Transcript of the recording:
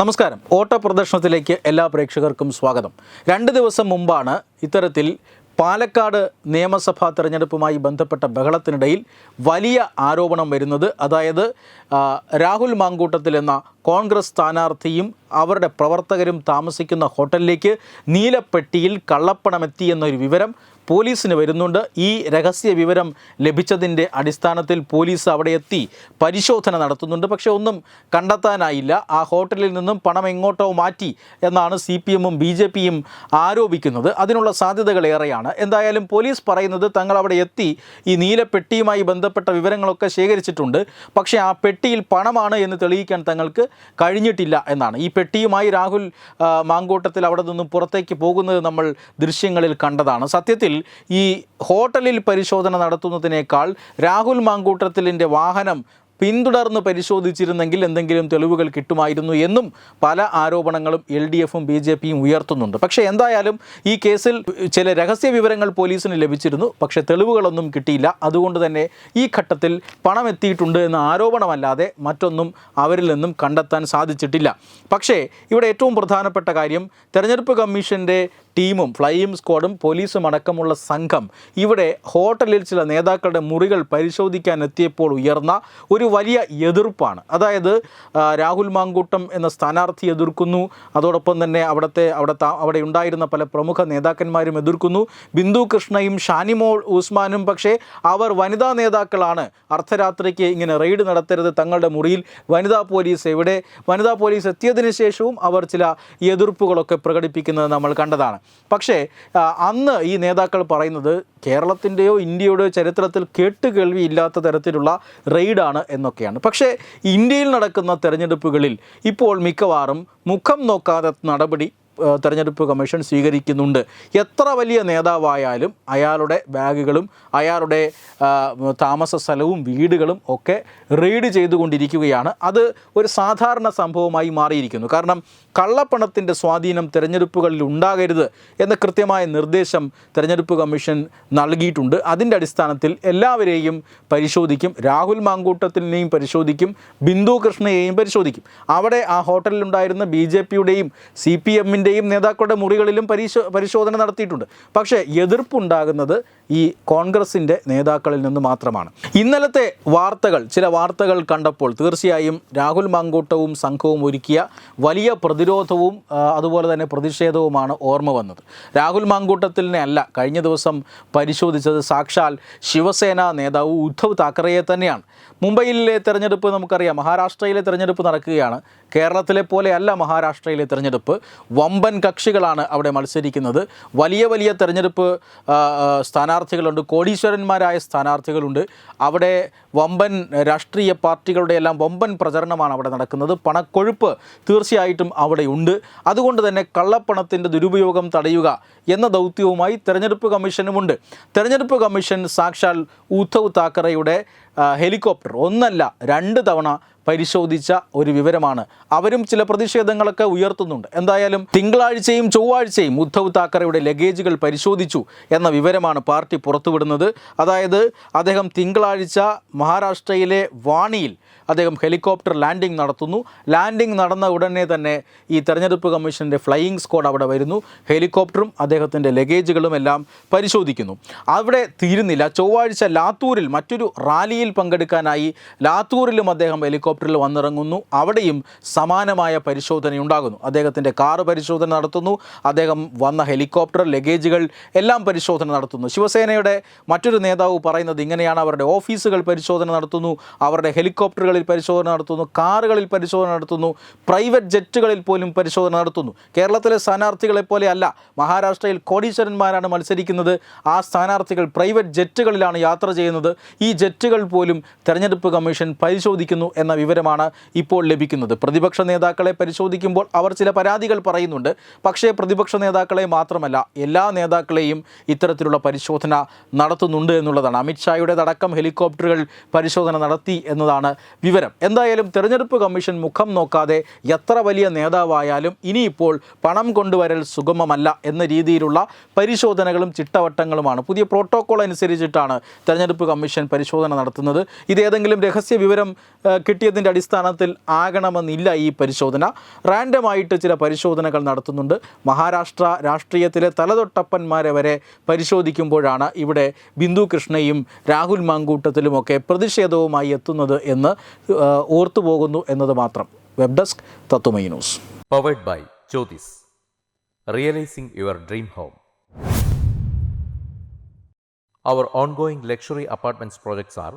നമസ്കാരം. ഓട്ട പ്രദർശനത്തിലേക്ക് എല്ലാ പ്രേക്ഷകർക്കും സ്വാഗതം. രണ്ട് ദിവസം മുമ്പാണ് ഇത്തരത്തിൽ പാലക്കാട് നിയമസഭാ തെരഞ്ഞെടുപ്പുമായി ബന്ധപ്പെട്ട ബഹളത്തിനിടയിൽ വലിയ ആരോപണം വരുന്നത്. അതായത് രാഹുൽ മാങ്കൂട്ടത്തിൽ എന്ന കോൺഗ്രസ് സ്ഥാനാർത്ഥിയും അവരുടെ പ്രവർത്തകരും താമസിക്കുന്ന ഹോട്ടലിലേക്ക് നീലപ്പെട്ടിയിൽ കള്ളപ്പണമെത്തി എന്നൊരു വിവരം പോലീസിന് വരുന്നുണ്ട്. ഈ രഹസ്യ വിവരം ലഭിച്ചതിന്റെ അടിസ്ഥാനത്തിൽ പോലീസ് അവിടെ എത്തി പരിശോധന നടത്തുന്നുണ്ട്. പക്ഷേ ഒന്നും കണ്ടെത്താനായില്ല. ആ ഹോട്ടലിൽ നിന്നും പണം എങ്ങോട്ടോ മാറ്റി എന്നാണ് സി പി എമ്മും ബി ജെ പിയും ആരോപിക്കുന്നത്. അതിനുള്ള സാധ്യതകൾ ഏറെയാണ്. എന്തായാലും പോലീസ് പറയുന്നത് തങ്ങൾ അവിടെ എത്തി ഈ നീലപ്പെട്ടിയുമായി ബന്ധപ്പെട്ട വിവരങ്ങളൊക്കെ ശേഖരിച്ചിട്ടുണ്ട്. പക്ഷേ ആ പെട്ടിയിൽ പണമാണ് എന്ന് തെളിയിക്കാൻ തങ്ങൾക്ക് കഴിഞ്ഞിട്ടില്ല എന്നാണ്. ഈ പെട്ടിയുമായി രാഹുൽ മാങ്കോട്ടത്തിൽ അവിടെ നിന്നും പുറത്തേക്ക് പോകുന്നത് നമ്മൾ ദൃശ്യങ്ങളിൽ കണ്ടതാണ്. സത്യത്തിൽ ഈ ഹോട്ടലിൽ പരിശോധന നടത്തുന്നതിനേക്കാൾ രാഹുൽ മാങ്കൂട്ടത്തിലിന്റെ വാഹനം പിന്തുടർന്ന് പരിശോധിച്ചിരുന്നെങ്കിൽ എന്തെങ്കിലും തെളിവുകൾ കിട്ടുമായിരുന്നു എന്നും പല ആരോപണങ്ങളും എൽ ഡി എഫും ബി ജെ പിയും ഉയർത്തുന്നുണ്ട്. പക്ഷേ എന്തായാലും ഈ കേസിൽ ചില രഹസ്യ വിവരങ്ങൾ പോലീസിന് ലഭിച്ചിരുന്നു. പക്ഷേ തെളിവുകളൊന്നും കിട്ടിയില്ല. അതുകൊണ്ട് തന്നെ ഈ ഘട്ടത്തിൽ പണം എത്തിയിട്ടുണ്ട് എന്ന ആരോപണമല്ലാതെ മറ്റൊന്നും അവരിൽ നിന്നും കണ്ടെത്താൻ സാധിച്ചിട്ടില്ല. പക്ഷേ ഇവിടെ ഏറ്റവും പ്രധാനപ്പെട്ട കാര്യം തെരഞ്ഞെടുപ്പ് കമ്മീഷന്റെ ടീമും ഫ്ലൈയിങ് സ്ക്വാഡും പോലീസും അടക്കമുള്ള സംഘം ഇവിടെ ഹോട്ടലിൽ ചില നേതാക്കളുടെ മുറികൾ പരിശോധിക്കാൻ എത്തിയപ്പോൾ ഉയർന്ന ഒരു വലിയ എതിർപ്പാണ്. അതായത് രാഹുൽ മാങ്കൂട്ടം എന്ന സ്ഥാനാർത്ഥി എതിർക്കുന്നു. അതോടൊപ്പം തന്നെ അവിടുത്തെ അവിടെ അവിടെ ഉണ്ടായിരുന്ന പല പ്രമുഖ നേതാക്കന്മാരും എതിർക്കുന്നു. ബിന്ദു കൃഷ്ണയും ഷാനിമോൾ ഉസ്മാനും പക്ഷേ അവർ വനിതാ നേതാക്കളാണ്. അർദ്ധരാത്രിക്ക് ഇങ്ങനെ റെയ്ഡ് നടത്തരുത് തങ്ങളുടെ മുറിയിൽ. വനിതാ പോലീസ് എവിടെ? വനിതാ പോലീസ് എത്തിയതിനു ശേഷവും അവർ ചില എതിർപ്പുകളൊക്കെ പ്രകടിപ്പിക്കുന്നത് നമ്മൾ കണ്ടതാണ്. പക്ഷേ അന്ന് ഈ നേതാക്കൾ പറയുന്നത് കേരളത്തിന്റെയോ ഇന്ത്യയുടെയോ ചരിത്രത്തിൽ കേട്ടുകേൾവിയില്ലാത്ത തരത്തിലുള്ള റെയ്ഡാണ് എന്നൊക്കെയാണ്. പക്ഷേ ഇന്ത്യയിൽ നടക്കുന്ന തെരഞ്ഞെടുപ്പുകളിൽ ഇപ്പോൾ മിക്കവാറും മുഖം നോക്കാതെ നടപടി തെരഞ്ഞെടുപ്പ് കമ്മീഷൻ സ്വീകരിക്കുന്നുണ്ട്. എത്ര വലിയ നേതാവായാലും അയാളുടെ ബാഗുകളും അയാളുടെ താമസ സ്ഥലവും വീടുകളും ഒക്കെ റെയ്ഡ് ചെയ്തുകൊണ്ടിരിക്കുകയാണ്. അത് ഒരു സാധാരണ സംഭവമായി മാറിയിരിക്കുന്നു. കാരണം കള്ളപ്പണത്തിന്റെ സ്വാധീനം തിരഞ്ഞെടുപ്പുകളിൽ ഉണ്ടാകരുത് എന്ന കൃത്യമായ നിർദ്ദേശം തിരഞ്ഞെടുപ്പ് കമ്മീഷൻ നൽകിയിട്ടുണ്ട്. അതിന്റെ അടിസ്ഥാനത്തിൽ എല്ലാവരെയും പരിശോധിക്കും. രാഹുൽ മാങ്കൂട്ടത്തിനെയും പരിശോധിക്കും. ബിന്ദു കൃഷ്ണയെയും പരിശോധിക്കും. അവിടെ ആ ഹോട്ടലിലുണ്ടായിരുന്ന ബി ജെ പിയുടെയും സി പി എമ്മിന്റെയും നേതാക്കളുടെ മുറികളിലും പരിശോ പരിശോധന നടത്തിയിട്ടുണ്ട്. പക്ഷേ എതിർപ്പുണ്ടാകുന്നത് ഈ കോൺഗ്രസിന്റെ നേതാക്കളിൽ നിന്ന് മാത്രമാണ്. ഇന്നലത്തെ വാർത്തകൾ ചില വാർത്തകൾ കണ്ടപ്പോൾ തീർച്ചയായും രാഹുൽ മാങ്കൂട്ടവും സംഘവും ഒരുക്കിയ വലിയ പ്രതിരോധവും അതുപോലെ തന്നെ പ്രതിഷേധവുമാണ് ഓർമ്മ വന്നത്. രാഹുൽ മാങ്കൂട്ടത്തിനെ അല്ല കഴിഞ്ഞ ദിവസം പരിശോധിച്ചത് സാക്ഷാൽ ശിവസേന നേതാവ് ഉദ്ധവ് താക്കറയെ തന്നെയാണ്. മുംബൈയിലെ തെരഞ്ഞെടുപ്പ് നമുക്കറിയാം മഹാരാഷ്ട്രയിലെ തെരഞ്ഞെടുപ്പ് നടക്കുകയാണ്. കേരളത്തിലെ പോലെയല്ല മഹാരാഷ്ട്രയിലെ തെരഞ്ഞെടുപ്പ്. വമ്പൻ കക്ഷികളാണ് അവിടെ മത്സരിക്കുന്നത്. വലിയ വലിയ തെരഞ്ഞെടുപ്പ് സ്ഥാനാർത്ഥികളുണ്ട്. കോടീശ്വരന്മാരായ സ്ഥാനാർത്ഥികളുണ്ട്. അവിടെ വമ്പൻ രാഷ്ട്രീയ പാർട്ടികളുടെ എല്ലാം വമ്പൻ പ്രചരണമാണ് അവിടെ നടക്കുന്നത്. പണക്കൊഴുപ്പ് തീർച്ചയായിട്ടും അവിടെ ഉണ്ട്. അതുകൊണ്ട് തന്നെ കള്ളപ്പണത്തിന്റെ ദുരുപയോഗം തടയുക എന്ന ദൗത്യവുമായി തെരഞ്ഞെടുപ്പ് കമ്മീഷനുമുണ്ട്. തെരഞ്ഞെടുപ്പ് കമ്മീഷൻ സാക്ഷാൽ ഉദ്ധവ് താക്കറെയുടെ ഹെലികോപ്റ്റർ ഒന്നല്ല രണ്ട് തവണ പരിശോധിച്ച ഒരു വിവരമാണ്. അവരും ചില പ്രതിഷേധങ്ങളൊക്കെ ഉയർത്തുന്നുണ്ട്. എന്തായാലും തിങ്കളാഴ്ചയും ചൊവ്വാഴ്ചയും ഉദ്ധവ് താക്കറെയുടെ ലഗേജുകൾ പരിശോധിച്ചു എന്ന വിവരമാണ് പാർട്ടി പുറത്തുവിടുന്നത്. അതായത് അദ്ദേഹം തിങ്കളാഴ്ച മഹാരാഷ്ട്രയിലെ വാണിയിൽ അദ്ദേഹം ഹെലികോപ്റ്റർ ലാൻഡിംഗ് നടത്തുന്നു. ലാൻഡിംഗ് നടന്ന ഉടനെ തന്നെ ഈ തെരഞ്ഞെടുപ്പ് കമ്മീഷന്റെ ഫ്ലൈയിങ് സ്ക്വാഡ് അവിടെ വരുന്നു. ഹെലികോപ്റ്ററും അദ്ദേഹത്തിന്റെ ലഗേജുകളും എല്ലാം പരിശോധിക്കുന്നു. അവിടെ തീരുന്നില്ല. ചൊവ്വാഴ്ച ലാത്തൂരിൽ മറ്റൊരു റാലിയിൽ പങ്കെടുക്കാനായി ലാത്തൂരിലും അദ്ദേഹം ഹെലികോപ്റ്ററിൽ വന്നിറങ്ങുന്നു. അവിടെയും സമാനമായ പരിശോധനയുണ്ടാകുന്നു. അദ്ദേഹത്തിന്റെ കാറ് പരിശോധന നടത്തുന്നു. അദ്ദേഹം വന്ന ഹെലികോപ്റ്റർ ലഗേജുകൾ എല്ലാം പരിശോധന നടത്തുന്നു. ശിവസേനയുടെ മറ്റൊരു നേതാവ് പറയുന്നത് ഇങ്ങനെയാണ്. അവരുടെ ഓഫീസുകൾ പരിശോധന നടത്തുന്നു. അവരുടെ ഹെലികോപ്റ്ററുകളിൽ പരിശോധന നടത്തുന്നു. കാറുകളിൽ പരിശോധന നടത്തുന്നു. പ്രൈവറ്റ് ജെറ്റുകളിൽ പോലും പരിശോധന നടത്തുന്നു. കേരളത്തിലെ സ്ഥാനാർത്ഥികളെ പോലെ അല്ല. മഹാരാഷ്ട്രയിൽ കോടീശ്വരന്മാരാണ് മത്സരിക്കുന്നത്. ആ സ്ഥാനാർത്ഥികൾ പ്രൈവറ്റ് ജെറ്റുകളിലാണ് യാത്ര ചെയ്യുന്നത്. ഈ ജെറ്റുകൾ പോലും തെരഞ്ഞെടുപ്പ് കമ്മീഷൻ പരിശോധിക്കുന്നു എന്ന വിവരമാണ് ഇപ്പോൾ ലഭിക്കുന്നത്. പ്രതിപക്ഷ നേതാക്കളെ പരിശോധിക്കുമ്പോൾ അവർ ചില പരാതികൾ പറയുന്നുണ്ട്. പക്ഷേ പ്രതിപക്ഷ നേതാക്കളെ മാത്രമല്ല എല്ലാ നേതാക്കളെയും ഇത്തരത്തിലുള്ള പരിശോധന നടത്തുന്നുണ്ട് എന്നുള്ളതാണ്. അമിത്ഷായുടേതടക്കം ഹെലികോപ്റ്ററുകൾ പരിശോധന നടത്തി എന്നതാണ് വിവരം. എന്തായാലും തെരഞ്ഞെടുപ്പ് കമ്മീഷൻ മുഖം നോക്കാതെ എത്ര വലിയ നേതാവായാലും ഇനിയിപ്പോൾ പണം കൊണ്ടുവരൽ സുഗമമല്ല എന്ന രീതിയിലുള്ള പരിശോധനകളും ചിട്ടവട്ടങ്ങളുമാണ്. പുതിയ പ്രോട്ടോകോൾ അനുസരിച്ചിട്ടാണ് തെരഞ്ഞെടുപ്പ് കമ്മീഷൻ പരിശോധന നടത്തുന്നത്. നടത്തുന്നത്. ഇതേതെങ്കിലും രഹസ്യ വിവരം കിട്ടിയതിന്റെ അടിസ്ഥാനത്തിൽ ആകണമെന്നില്ല ഈ പരിശോധന. റാൻഡമായിട്ട് ചില പരിശോധനകൾ നടത്തുന്നുണ്ട്. മഹാരാഷ്ട്ര രാഷ്ട്രീയത്തിലെ തലതൊട്ടപ്പന്മാരെ വരെ പരിശോധിക്കുമ്പോഴാണ് ഇവിടെ ബിന്ദു കൃഷ്ണയും രാഹുൽ മാങ്കൂട്ടത്തിലുമൊക്കെ പ്രതിഷേധവുമായി എത്തുന്നത് എന്ന് ഓർത്തുപോകുന്നു എന്നത് മാത്രം. വെബ് ഡെസ്ക് തത്തുമൈ news. Powered by Jyotis. Realising your dream home. Our ongoing luxury apartments projects are